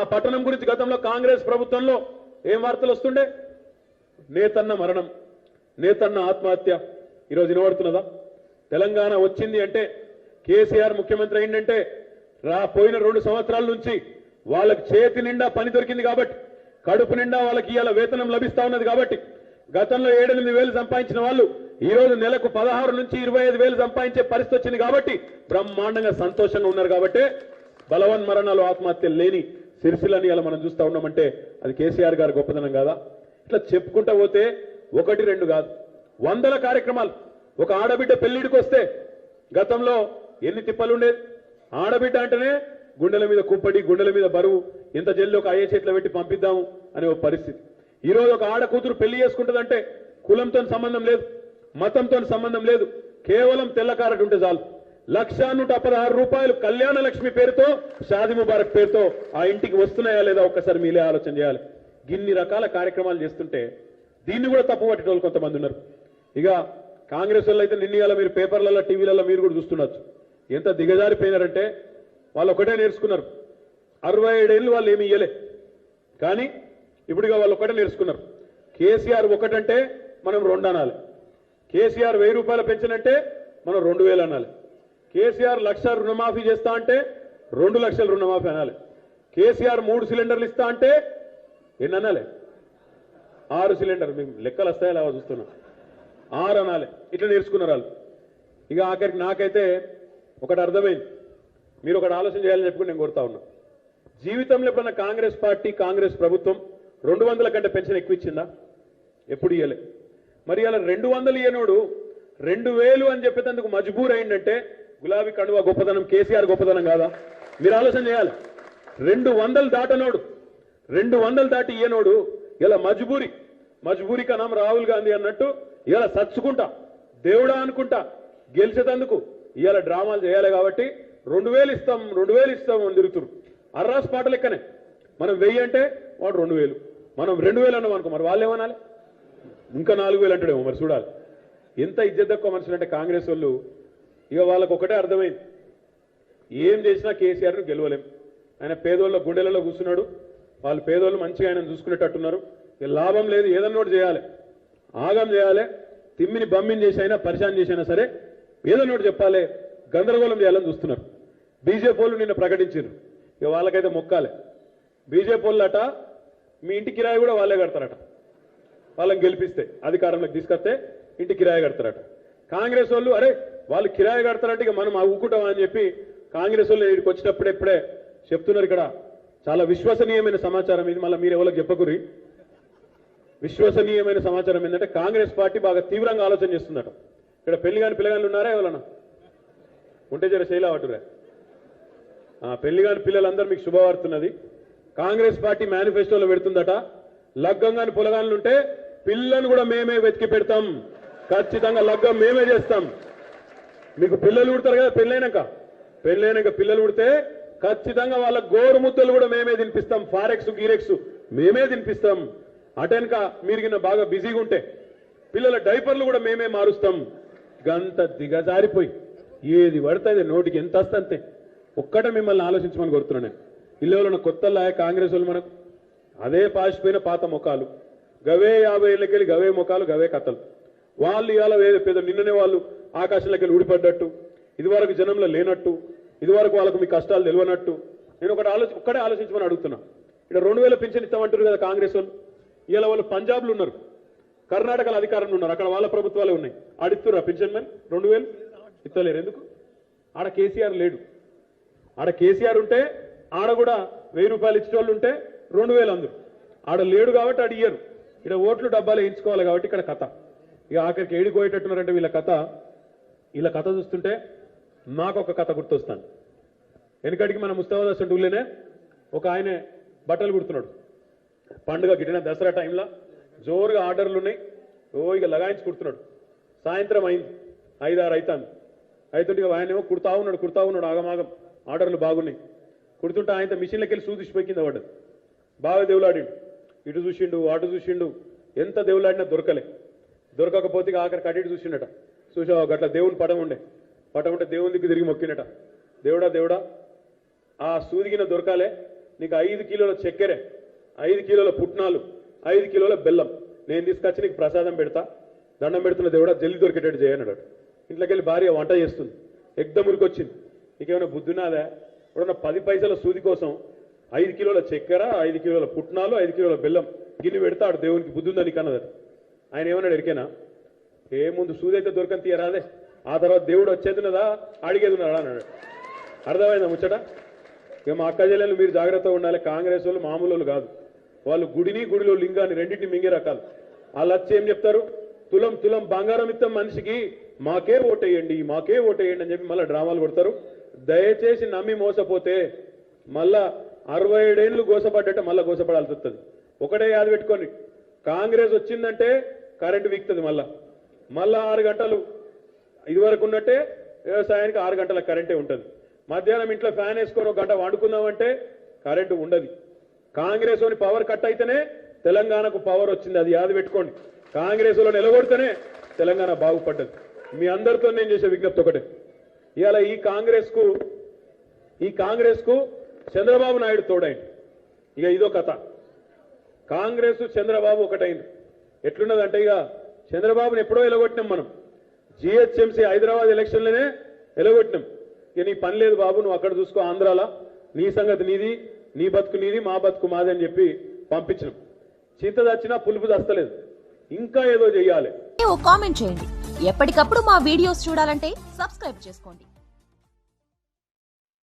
ఆ పట్టణం గురించి గతంలో కాంగ్రెస్ ప్రభుత్వంలో ఏం వార్తలు వస్తుండే? నేతన్న మరణం నేతన్న ఆత్మహత్య. ఈరోజు వినబడుతున్నదా? తెలంగాణ వచ్చింది అంటే కేసీఆర్ ముఖ్యమంత్రి అయిందంటే రా పోయిన రెండు సంవత్సరాల నుంచి వాళ్ళకి చేతి నిండా పని దొరికింది కాబట్టి కడుపు నిండా వాళ్ళకి ఇవాళ వేతనం లభిస్తా ఉన్నది కాబట్టి గతంలో ఏడెనిమిది వేలు సంపాదించిన వాళ్ళు ఈ రోజు నెలకు పదహారు నుంచి ఇరవై ఐదు వేలు సంపాదించే పరిస్థితి వచ్చింది కాబట్టి బ్రహ్మాండంగా సంతోషంగా ఉన్నారు కాబట్టి బలవన్ మరణాలు ఆత్మహత్యలు లేని సిరిసిల్లని అలా మనం చూస్తా ఉన్నామంటే అది కేసీఆర్ గారి గొప్పదనం కాదా? ఇట్లా చెప్పుకుంటా పోతే ఒకటి రెండు కాదు. వందల కార్యక్రమాలు. ఒక ఆడబిడ్డ పెళ్ళిడికి వస్తే గతంలో ఎన్ని తిప్పలు ఉండేది ఆడబిడ్డ అంటేనే గుండెల మీద కుప్పడి గుండెల మీద బరువు. ఇంత జల్లి ఒక అయ్యే చేతిలో పెట్టి పంపిద్దాము అనే ఒక పరిస్థితి. ఈ రోజు ఒక ఆడ కూతురు పెళ్ళి చేసుకుంటుందంటే కులంతో సంబంధం లేదు మతంతో సంబంధం లేదు. కేవలం తెల్ల తెల్లకారటి ఉంటే చాలు. లక్ష నూట పదహారు రూపాయలు కళ్యాణ లక్ష్మి పేరుతో షాది ముబారక్ పేరుతో ఆ ఇంటికి వస్తున్నాయా లేదా ఒక్కసారి మీలే ఆలోచన చేయాలి. ఇన్ని రకాల కార్యక్రమాలు చేస్తుంటే దీన్ని కూడా తప్పు పట్టేటోళ్ళు కొంతమంది ఉన్నారు. ఇక కాంగ్రెస్ వాళ్ళు అయితే నిన్న మీరు పేపర్లలో టీవీలలో మీరు కూడా చూస్తున్నారు. ఎంత దిగజారిపోయినారంటే వాళ్ళు ఒకటే నేర్చుకున్నారు. అరవై ఏడేళ్ళు వాళ్ళు ఏమి ఇయ్యలే. కానీ ఇప్పుడుగా వాళ్ళు ఒకటే నేర్చుకున్నారు. కేసీఆర్ ఒకటంటే మనం రెండు అనాలి. కేసీఆర్ వెయ్యి రూపాయలు పెన్షన్ మనం రెండు వేలు అనాలి. కేసీఆర్ లక్ష రుణమాఫీ చేస్తా అంటే రెండు లక్షల రుణమాఫీ అనాలి. కేసీఆర్ మూడు సిలిండర్లు ఇస్తా అంటే ఎన్ని అనాలి? ఆరు సిలిండర్ మేము లెక్కలు వస్తాయి అలా చూస్తున్నా? ఆరు అనాలి. ఇట్లా నేర్చుకున్నారు వాళ్ళు. ఇక ఆఖరికి నాకైతే ఒకటి అర్థమైంది. మీరు ఒకటి ఆలోచన చేయాలని చెప్పుకుని నేను కోరుతా ఉన్నా. జీవితంలో ఎప్పుడన్నా కాంగ్రెస్ పార్టీ కాంగ్రెస్ ప్రభుత్వం రెండు వందల కంటే పెన్షన్ ఎక్కువ ఇచ్చిందా? ఎప్పుడు ఇయ్యలే. మరి అలా రెండు వందలు ఇయ్యనోడు రెండు వేలు అని చెప్పేందుకు మజబూర్ అయిందంటే గులాబీ కండువా గొప్పదనం కేసీఆర్ గొప్పదనం కాదా? మీరు ఆలోచన చేయాలి. రెండు వందలు దాటనోడు రెండు వందలు దాటి ఇయ్యనోడు ఇలా మజ్బూరి మజ్బూరి కనం రాహుల్ గాంధీ అన్నట్టు ఇలా సచ్చుకుంటా దేవుడా అనుకుంటా గెలిచేటందుకు ఇలా డ్రామాలు చేయాలి కాబట్టి రెండు వేలు ఇస్తాం రెండు వేలు ఇస్తాం అని తిరుగుతురు. అర్రాస్ పాట లెక్కనే మనం వెయ్యి అంటే వాడు రెండు వేలు. మనం రెండు వేలు అన్నాం అనుకో మరి వాళ్ళు ఏమనాలి? ఇంకా నాలుగు వేలు అంటాడేమో మరి చూడాలి. ఎంత ఇజ్జత్ తక్కువ మనుషులు అంటే కాంగ్రెస్ వాళ్ళు ఇక వాళ్ళకు ఒకటే అర్థమైంది. ఏం చేసినా కేసీఆర్ను గెలవలేం. ఆయన పేదోళ్ళ గుండెలలో కూర్చున్నాడు. వాళ్ళు పేదోళ్ళు మంచిగా ఆయన చూసుకునేటట్టున్నారు. ఇక లాభం లేదు ఏదన్నా ఒకటి చేయాలి. ఆగం చేయాలి. తిమ్మిని బమ్మిని చేసి అయినా పరిశాన్ చేసైనా సరే ఏదన్నా ఒకటి చెప్పాలి. గందరగోళం చేయాలని చూస్తున్నారు. బీజేపీ వాళ్ళు నిన్న ప్రకటించారు. ఇక వాళ్ళకైతే మొక్కాలి. బీజేపీ వాళ్ళు అట మీ ఇంటి కిరాయి కూడా వాళ్ళే కడతారట. వాళ్ళని గెలిపిస్తే అధికారంలోకి తీసుకొస్తే ఇంటి కిరాయి కడతారట. కాంగ్రెస్ వాళ్ళు అరే వాళ్ళు కిరాయి కడతారంటే ఇక మనం ఊకుంటాం అని చెప్పి కాంగ్రెస్ వాళ్ళు ఇక్కడికి వచ్చినప్పుడు ఇప్పుడే చెప్తున్నారు ఇక్కడ. చాలా విశ్వసనీయమైన సమాచారం ఇది. మళ్ళీ మీరు ఎవరికి చెప్పకురి? విశ్వసనీయమైన సమాచారం ఏంటంటే కాంగ్రెస్ పార్టీ బాగా తీవ్రంగా ఆలోచన చేస్తుందట. ఇక్కడ పెళ్ళి కాని పిల్లగాళ్ళు ఉన్నారా ఎవరన్నా? ఉంటే జర శైలా ఆ పెళ్ళి కాని పిల్లలందరూ మీకు శుభవార్తున్నది. కాంగ్రెస్ పార్టీ మేనిఫెస్టోలో పెడుతుందట. లగ్గంగాని పొలగాళ్ళు ఉంటే పిల్లను కూడా మేమే వెతికి పెడతాం. ఖచ్చితంగా లగ్గం మేమే చేస్తాం. మీకు పిల్లలు ఉడతారు కదా పెళ్ళైనాక. పెళ్ళైనాక పిల్లలు ఉడితే ఖచ్చితంగా వాళ్ళ గోరు ముద్దలు కూడా మేమే తినిపిస్తాం ఫారెక్స్ గీరెక్స్ మేమే తినిపిస్తాం. అటెన్క మీరు కింద బాగా బిజీగా ఉంటే పిల్లల డైపర్లు కూడా మేమే మారుస్తాం. గంత దిగజారిపోయి ఏది పడుతుంది నోటికి ఎంత వస్తే ఒక్కటే మిమ్మల్ని ఆలోచించమని కోరుతున్నాను నేను. ఇల్లు కొత్త లాయ కాంగ్రెస్ వాళ్ళు మనకు అదే పాసిపోయిన పాత ముఖాలు. గవే యాభై ఏళ్ళకెళ్ళి గవే ముఖాలు గవే కథలు. వాళ్ళు ఇవాళ వేరే పెద్ద నిన్ననే వాళ్ళు ఆకాశంలోకి ఊడిపడ్డట్టు ఇదివరకు జనంలో లేనట్టు ఇదివరకు వాళ్ళకు మీ కష్టాలు తెలియనట్టు. నేను ఒకటి ఆలోచి ఒక్కడే ఆలోచించమని అడుగుతున్నా. ఇక్కడ రెండు వేల పింఛన్ ఇస్తామంటారు కదా కాంగ్రెస్ వాళ్ళు. ఇలా వాళ్ళు పంజాబ్లో ఉన్నారు. కర్ణాటకలో అధికారంలో ఉన్నారు. అక్కడ వాళ్ళ ప్రభుత్వాలే ఉన్నాయి. ఆడిస్తురా పింఛన్ మరి? రెండు వేలు? ఇస్తలేరు. ఎందుకు? ఆడ కేసీఆర్ లేడు. ఆడ కేసీఆర్ ఉంటే ఆడ కూడా వెయ్యి రూపాయలు ఇచ్చే వాళ్ళు ఉంటే రెండు వేలు అందరు. ఆడ లేడు కాబట్టి ఆడ ఇయ్యరు. ఇక్కడ ఓట్లు డబ్బాలు వేయించుకోవాలి కాబట్టి ఇక్కడ కథ. ఇక ఆఖరికి ఏడికి పోయేటట్టున్నారంటే వీళ్ళ కథ. ఇలా కథ చూస్తుంటే నాకు ఒక కథ గుర్తొస్తాను. వెనకటికి మన ముస్తాబాద్ ఊళ్ళోనే ఒక ఆయన బట్టలు కుడుతున్నాడు. పండుగ గిట్టిన దసరా టైంలో జోరుగా ఆర్డర్లు ఉన్నాయి. ఓ ఇక లగాయించి కుడుతున్నాడు. సాయంత్రం అయింది. ఐదారు అవుతాను అవుతుంటే ఆయన ఆయనేమో కుడతా ఉన్నాడు కుడతా ఉన్నాడు ఆగమాగం. ఆర్డర్లు బాగున్నాయి. కుడుతుంటే ఆయన మిషన్లకి వెళ్ళి సూది పోయి కింద పడ్డది బాగా దేవులాడిండు. ఇటు చూసిండు అటు చూసిండు. ఎంత దేవులాడినా దొరకలే. దొరకకపోతే ఇక ఆఖరికి అటు ఇటు చూసిండట. చూసావు? గట్ల దేవుని పటం ఉండే. పటం ఉంటే దేవుని దిక్కు తిరిగి మొక్కినట దేవుడా దేవుడా ఆ సూదిగిన దొరకాలే. నీకు ఐదు కిలోల చక్కెర ఐదు కిలోల పుట్నాలు ఐదు కిలోల బెల్లం. నేను తీసుకొచ్చి నీకు ప్రసాదం పెడతా. దండం పెడుతున్న దేవుడా జల్లి దొరికేటట్టు చేయనన్నాడు ఇంట్లోకి వెళ్ళి భార్య వంట చేస్తుంది. ఎగ్దం ఉరికొచ్చింది. నీకేమైనా బుద్ధునాదా ఇప్పుడున్న పది పైసల సూది కోసం ఐదు కిలోల చక్కెర ఐదు కిలోల పుట్నాలు ఐదు కిలోల బెల్లం గిన్నె పెడతాడు దేవునికి బుద్ధి ఉందని కన్నదట ఆయన ఏమన్నాడు ఎరికేనా? ఏ ముందు సూదైతే దొరకని తీయరాదే ఆ తర్వాత దేవుడు వచ్చేది ఉన్నదా? అడిగేది ఉన్నాడా అన్నాడు. అర్థమైందా ముచ్చట? ఇక మా అక్క చెల్లెలు మీరు జాగ్రత్తగా ఉండాలి. కాంగ్రెస్ వాళ్ళు మామూలు వాళ్ళు కాదు. వాళ్ళు గుడిని గుడిలో లింగాన్ని రెండింటిని మింగే రకాలు. వాళ్ళు వచ్చి ఏం చెప్తారు? తులం తులం బంగారం ఇస్తాం మనిషికి మాకే ఓటేయండి మాకే ఓటేయండి అని చెప్పి మళ్ళీ డ్రామాలు కొడతారు. దయచేసి నమ్మి మోసపోతే మళ్ళా అరవై ఏడేళ్ళు గోసపడ్డట్టు మళ్ళా గోసపడాల్సి వస్తుంది. ఒకటే యాది పెట్టుకోండి. కాంగ్రెస్ వచ్చిందంటే కరెంటు వీక్తుంది మళ్ళా. మళ్ళా ఆరు గంటలు. ఇదివరకు ఉన్నట్టే వ్యవసాయానికి ఆరు గంటల కరెంటే ఉంటుంది. మధ్యాహ్నం ఇంట్లో ఫ్యాన్ వేసుకొని ఒక గంట వండుకుందామంటే కరెంటు ఉండదు. కాంగ్రెస్లోని పవర్ కట్ అయితేనే తెలంగాణకు పవర్ వచ్చింది. అది యాది పెట్టుకోండి. కాంగ్రెస్లో నిలబడితేనే తెలంగాణ బాగుపడ్డది. మీ అందరితో నేను చేసే విజ్ఞప్తి ఒకటే. ఇవాళ ఈ కాంగ్రెస్కు ఈ కాంగ్రెస్కు చంద్రబాబు నాయుడు తోడైంది ఇక ఇదో కథ. కాంగ్రెస్ చంద్రబాబు ఒకటైంది ఎట్లున్నదంటే ఇక చంద్రబాబుని ఎప్పుడో ఎలగొట్టినాం మనం. జిహెచ్ఎంసీ హైదరాబాద్ ఎలక్షన్లోనే ఎలగొట్టినాం. ఇక నీ పని లేదు బాబు నువ్వు అక్కడ చూసుకో ఆంధ్రాల. నీ సంగతి నీది నీ బతుకు నీది మా బతుకు మాది అని చెప్పి పంపించినాం. చింత దచ్చినా పులుపు దస్తలేదు ఇంకా ఏదో చెయ్యాలి. కామెంట్ చేయండి. ఎప్పటికప్పుడు మా వీడియోస్ చూడాలంటే సబ్స్క్రైబ్ చేసుకోండి.